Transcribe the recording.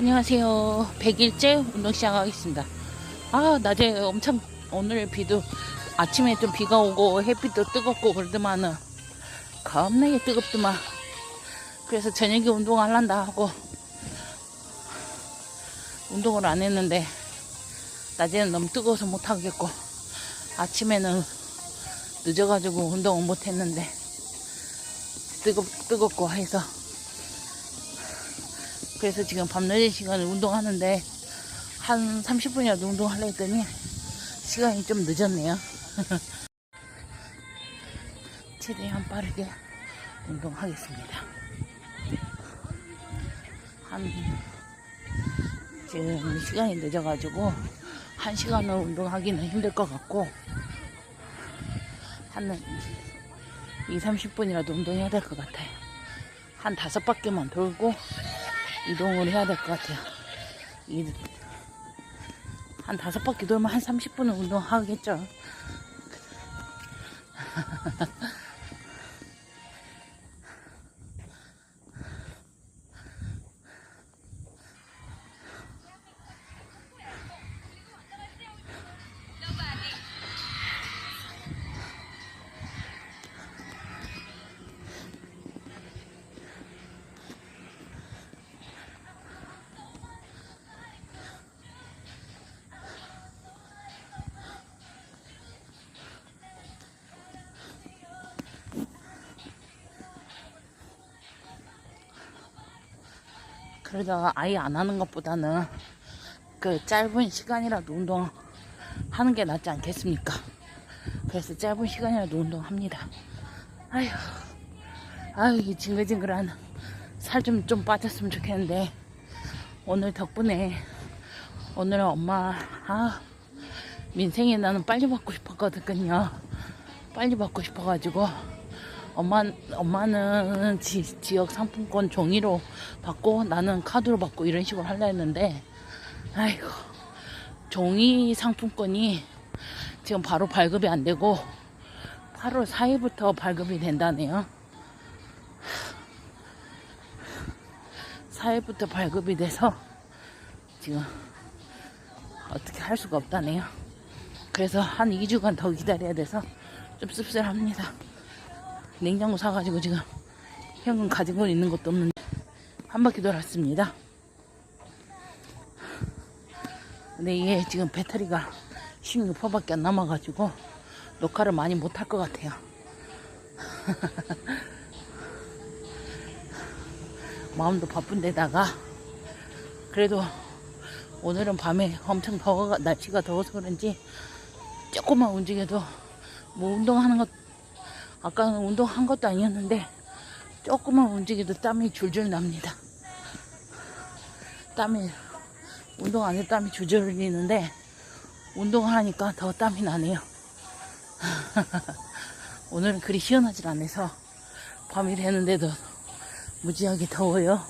안녕하세요. 100일째 운동 시작하겠습니다. 아, 낮에 엄청 오늘 비도 아침에 좀 비가 오고 햇빛도 뜨겁고 그러더만은 겁나게 뜨겁더만. 그래서 저녁에 운동하란다 하고 운동을 안 했는데 낮에는 너무 뜨거워서 못 하겠고 아침에는 늦어가지고 운동을 못 했는데 뜨겁, 뜨겁고 해서 그래서 지금 밤늦은 시간에 운동하는데 한 30분이라도 운동하려 했더니 시간이 좀 늦었네요. 최대한 빠르게 운동하겠습니다. 한 지금 시간이 늦어가지고 한 시간을 운동하기는 힘들 것 같고 한 2, 30분이라도 운동해야 될 것 같아요. 한 다섯 바퀴만 돌고 이동을 해야 될 것 같아요. 이, 한 다섯 바퀴 돌면 한 30분은 운동하겠죠. 그러다가 아예 안 하는 것보다는 그 짧은 시간이라도 운동 하는 게 낫지 않겠습니까? 그래서 짧은 시간이라도 운동합니다. 아휴, 아휴, 이 징글징글한 살 좀좀 빠졌으면 좋겠는데 오늘 덕분에 오늘은 엄마 아 민생이 나는 빨리 받고 싶었거든요. 빨리 받고 싶어가지고 엄마 엄마는 지, 지역 상품권 종이로 받고 나는 카드로 받고 이런 식으로 하려 했는데 아이고 종이 상품권이 지금 바로 발급이 안 되고 8월 4일부터 발급이 된다네요. 4일부터 발급이 돼서 지금 어떻게 할 수가 없다네요. 그래서 한 2주간 더 기다려야 돼서 좀 씁쓸합니다. 냉장고 사가지고 지금 현금 가지고 있는 것도 없는데 한 바퀴 돌았습니다. 근데 이게 지금 배터리가 16%밖에 안 남아가지고 녹화를 많이 못 할 것 같아요. 마음도 바쁜데다가 그래도 오늘은 밤에 엄청 더워 날씨가 더워서 그런지 조금만 움직여도 뭐 운동하는 것 아까는 운동한 것도 아니었는데 조금만 움직여도 땀이 줄줄 납니다. 땀이 운동 안 해도 땀이 줄줄 흘리는데 운동을 하니까 더 땀이 나네요. 오늘은 그리 시원하지 않아서 밤이 되는데도 무지하게 더워요.